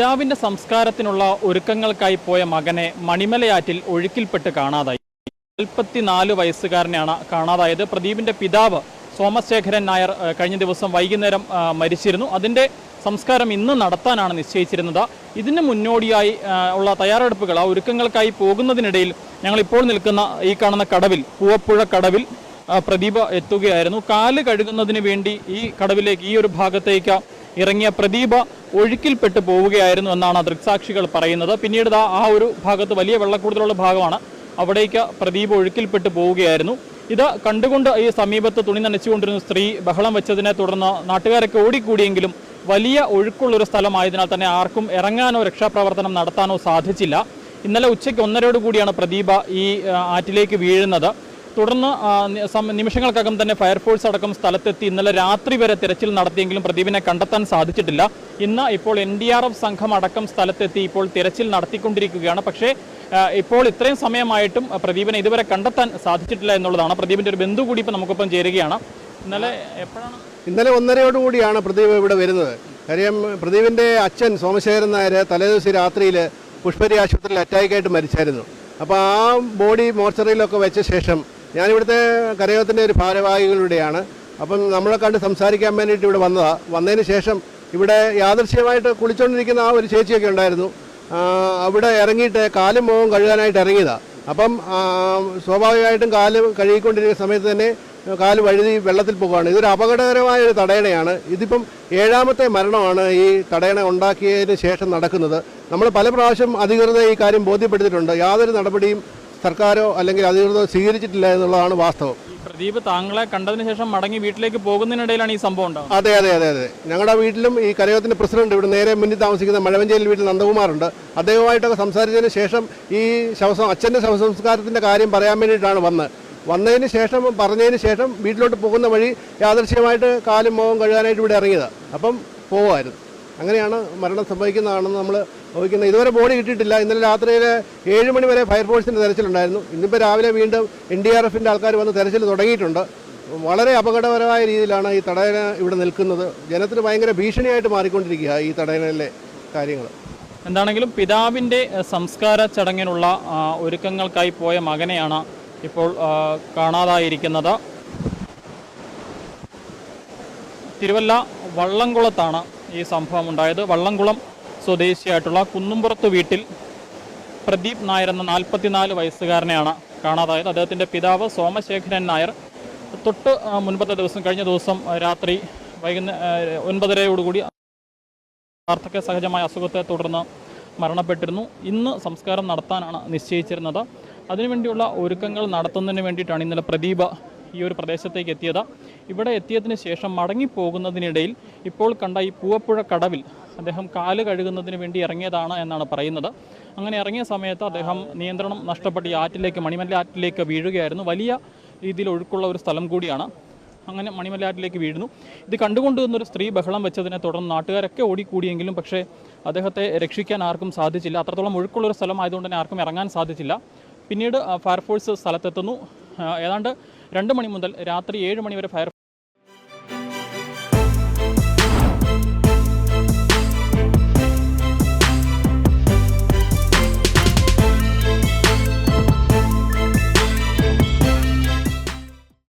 പിതാവിന്റെ സംസ്കാരത്തിനുള്ള ഒരുക്കങ്ങൾക്കായി പോയ മകനെ മണിമലയാറ്റിൽ ഒഴുക്കിൽപ്പെട്ട് കാണാതായി. നാൽപ്പത്തിനാല് വയസ്സുകാരനെയാണ് കാണാതായത്. പ്രദീപിന്റെ പിതാവ് സോമശേഖരൻ നായർ കഴിഞ്ഞ ദിവസം വൈകുന്നേരം മരിച്ചിരുന്നു. അതിന്റെ സംസ്കാരം ഇന്ന് നടത്താനാണ് നിശ്ചയിച്ചിരുന്നത്. ഇതിന് മുന്നോടിയായി ഉള്ള തയ്യാറെടുപ്പുകൾ ആ ഒരുക്കങ്ങൾക്കായി പോകുന്നതിനിടയിൽ ഞങ്ങൾ ഇപ്പോൾ നിൽക്കുന്ന ഈ കാണുന്ന കടവിൽ പൂവപ്പുഴ കടവിൽ പ്രദീപ എത്തുകയായിരുന്നു. കാൽ കഴുകുന്നതിന് വേണ്ടി ഈ കടവിലേക്ക് ഈ ഒരു ഭാഗത്തേക്ക് ഇറങ്ങിയ പ്രദീപ ഒഴുക്കിൽപ്പെട്ട് പോവുകയായിരുന്നു എന്നാണ് ദൃക്സാക്ഷികൾ പറയുന്നത്. പിന്നീട് ആ ഒരു ഭാഗത്ത് വലിയ വെള്ളക്കൂടുതലുള്ള ഭാഗമാണ്. അവിടേക്ക് പ്രദീപ് ഒഴുക്കിൽപ്പെട്ട് പോവുകയായിരുന്നു. ഇത് കണ്ടുകൊണ്ട് ഈ സമീപത്ത് തുണി നനച്ചുകൊണ്ടിരുന്ന സ്ത്രീ ബഹളം വെച്ചതിനെ തുടർന്ന് നാട്ടുകാരൊക്കെ ഓടിക്കൂടിയെങ്കിലും വലിയ ഒഴുക്കുള്ളൊരു സ്ഥലമായതിനാൽ തന്നെ ആർക്കും ഇറങ്ങാനോ രക്ഷാപ്രവർത്തനം നടത്താനോ സാധിച്ചില്ല. ഇന്നലെ ഉച്ചയ്ക്ക് ഒന്നരയോട് കൂടിയാണ് പ്രദീപ ഈ ആറ്റിലേക്ക് വീഴുന്നത്. തുടർന്ന് നിമിഷങ്ങൾക്കകം തന്നെ ഫയർഫോഴ്സ് അടക്കം സ്ഥലത്തെത്തി ഇന്നലെ രാത്രി വരെ തിരച്ചിൽ നടത്തിയെങ്കിലും പ്രദീപിനെ കണ്ടെത്താൻ സാധിച്ചിട്ടില്ല. ഇന്ന് ഇപ്പോൾ എൻ ഡി ആർ എഫ് സംഘം അടക്കം സ്ഥലത്തെത്തി ഇപ്പോൾ തിരച്ചിൽ നടത്തിക്കൊണ്ടിരിക്കുകയാണ്. പക്ഷേ ഇപ്പോൾ ഇത്രയും സമയമായിട്ടും പ്രദീപിനെ ഇതുവരെ കണ്ടെത്താൻ സാധിച്ചിട്ടില്ല എന്നുള്ളതാണ്. പ്രദീപിന്റെ ഒരു ബന്ധു കൂടി ഇപ്പം നമുക്കൊപ്പം ചേരുകയാണ്. ഇന്നലെ എപ്പോഴാണ്? ഇന്നലെ ഒന്നരയോടുകൂടിയാണ് പ്രദീപ് ഇവിടെ വരുന്നത്. കാര്യം പ്രദീപിന്റെ അച്ഛൻ സോമശേഖരൻ നായർ തലേദിവസം രാത്രിയിൽ പുഷ്പരി ആശുപത്രിയിൽ അറ്റാക്കായിട്ട് മരിച്ചായിരുന്നു. അപ്പോൾ ആ ബോഡി മോർച്ചറിയിലൊക്കെ വെച്ച ശേഷം ഞാനിവിടുത്തെ കരയോഗത്തിന്റെ ഒരു ഭാരവാഹികളുടെയാണ്. അപ്പം നമ്മളെ കണ്ട് സംസാരിക്കാൻ വേണ്ടിയിട്ട് ഇവിടെ വന്നതാണ് വന്നതിന് ശേഷം ഇവിടെ യാദൃശ്യമായിട്ട് കുളിച്ചുകൊണ്ടിരിക്കുന്ന ആ ഒരു ചേച്ചിയൊക്കെ ഉണ്ടായിരുന്നു. അവിടെ ഇറങ്ങിയിട്ട് കാലും മുഖവും കഴുകാനായിട്ട് ഇറങ്ങിയതാണ് അപ്പം സ്വാഭാവികമായിട്ടും കാൽ കഴുകിക്കൊണ്ടിരിക്കുന്ന സമയത്ത് തന്നെ കാൽ വഴുതി വെള്ളത്തിൽ പോകുകയാണ് ഇതൊരു അപകടകരമായ ഒരു തടയണയാണ്. ഇതിപ്പം ഏഴാമത്തെ മരണമാണ് ഈ തടയണ ഉണ്ടാക്കിയതിന് ശേഷം നടക്കുന്നത്. നമ്മൾ പല പ്രാവശ്യം അധികൃതരെ ഈ കാര്യം ബോധ്യപ്പെടുത്തിയിട്ടുണ്ട്. യാതൊരു നടപടിയും സർക്കാരോ അല്ലെങ്കിൽ അധികൃതരോ സ്വീകരിച്ചിട്ടില്ല എന്നുള്ളതാണ് വാസ്തവം. പ്രദീപ് താങ്കളെ കണ്ടതിന് ശേഷം മടങ്ങി വീട്ടിലേക്ക് പോകുന്നതിനിടയിലാണ് ഈ സംഭവം അതെ അതെ അതെ അതെ. ഞങ്ങളുടെ വീട്ടിലും ഈ കരയോത്തിന്റെ പ്രസിഡന്റ് ഇവിടെ നേരെ മുന്നിൽ താമസിക്കുന്ന മഴവഞ്ചേരി വീട്ടിൽ നന്ദകുമാറുണ്ട്. അദ്ദേഹവുമായിട്ടൊക്കെ സംസാരിച്ചതിന് ശേഷം ഈ ശവസം അച്ഛന്റെ ശവസംസ്കാരത്തിന്റെ കാര്യം പറയാൻ വേണ്ടിയിട്ടാണ് വന്ന്. വന്നതിന് ശേഷം പറഞ്ഞതിന് ശേഷം വീട്ടിലോട്ട് പോകുന്ന വഴി യാദൃശ്യമായിട്ട് കാലും മോഹം കഴുകാനായിട്ട് ഇവിടെ ഇറങ്ങിയത്. അപ്പം പോവുമായിരുന്നു. അങ്ങനെയാണ് മരണം സംഭവിക്കുന്നതാണെന്ന് നമ്മൾ നോക്കുന്നത് ഇതുവരെ ബോഡി കിട്ടിയിട്ടില്ല. ഇന്നലെ രാത്രിയിൽ ഏഴ് മണി വരെ ഫയർഫോഴ്സിന്റെ തെരച്ചിലുണ്ടായിരുന്നു. ഇന്നിപ്പോൾ രാവിലെ വീണ്ടും എൻ ഡി ആർ എഫിന്റെ ആൾക്കാർ വന്ന് തെരച്ചിൽ തുടങ്ങിയിട്ടുണ്ട്. വളരെ അപകടപരമായ രീതിയിലാണ് ഈ തടയണ ഇവിടെ നിൽക്കുന്നത്. ജനത്തിന് ഭയങ്കര ഭീഷണിയായിട്ട് മാറിക്കൊണ്ടിരിക്കുക ഈ തടയണയിലെ കാര്യങ്ങൾ. എന്താണെങ്കിലും പിതാവിന്റെ സംസ്കാര ചടങ്ങിനുള്ള ഒരുക്കങ്ങൾക്കായി പോയ മകനെയാണ് ഇപ്പോൾ കാണാതായിരിക്കുന്നത്. തിരുവല്ല വള്ളംകുളത്താണ് ഈ സംഭവം ഉണ്ടായത് വള്ളംകുളം സ്വദേശിയായിട്ടുള്ള കുന്നുംപുറത്ത് വീട്ടിൽ പ്രദീപ് നായർ എന്ന നാൽപ്പത്തിനാല് വയസ്സുകാരനെയാണ് കാണാതായത്. അദ്ദേഹത്തിന്റെ പിതാവ് സോമശേഖരൻ നായർ. തൊട്ട് മുൻപത്തെ ദിവസം കഴിഞ്ഞ ദിവസം രാത്രി വൈകുന്നേര ഒൻപതരയോടുകൂടി വാർദ്ധക്യ സഹജമായ അസുഖത്തെ തുടർന്ന് മരണപ്പെട്ടിരുന്നു. ഇന്ന് സംസ്കാരം നടത്താനാണ് നിശ്ചയിച്ചിരുന്നത്. അതിനുവേണ്ടിയുള്ള ഒരുക്കങ്ങൾ നടത്തുന്നതിന് വേണ്ടിയിട്ടാണ് ഇന്നലെ പ്രദീപ ഈ ഒരു പ്രദേശത്തേക്ക് എത്തിയത്. ഇവിടെ എത്തിയതിന് ശേഷം മടങ്ങിപ്പോകുന്നതിനിടയിൽ ഇപ്പോൾ കണ്ട ഈ പൂവപ്പുഴ കടവിൽ അദ്ദേഹം കാൽ കഴുകുന്നതിന് വേണ്ടി ഇറങ്ങിയതാണ് എന്നാണ് പറയുന്നത്. അങ്ങനെ ഇറങ്ങിയ സമയത്ത് അദ്ദേഹം നിയന്ത്രണം നഷ്ടപ്പെട്ട് ഈ ആറ്റിലേക്ക് മണിമല്ല ആറ്റിലേക്ക് വീഴുകയായിരുന്നു. വലിയ രീതിയിൽ ഒഴുക്കുള്ള ഒരു സ്ഥലം കൂടിയാണ്. അങ്ങനെ മണിമലയാറ്റിലേക്ക് വീഴുന്നു. ഇത് കണ്ടുകൊണ്ട് നിന്നൊരു സ്ത്രീ ബഹളം വെച്ചതിനെ തുടർന്ന് നാട്ടുകാരൊക്കെ ഓടിക്കൂടിയെങ്കിലും പക്ഷേ അദ്ദേഹത്തെ രക്ഷിക്കാൻ ആർക്കും സാധിച്ചില്ല. അത്രത്തോളം ഒഴുക്കുള്ളൊരു സ്ഥലമായതുകൊണ്ട് തന്നെ ആർക്കും ഇറങ്ങാൻ സാധിച്ചില്ല. പിന്നീട് ഫയർഫോഴ്സ് സ്ഥലത്തെത്തുന്നു. ഏതാണ്ട് രണ്ട് മണി മുതൽ രാത്രി ഏഴ് മണിവരെ ഫയർ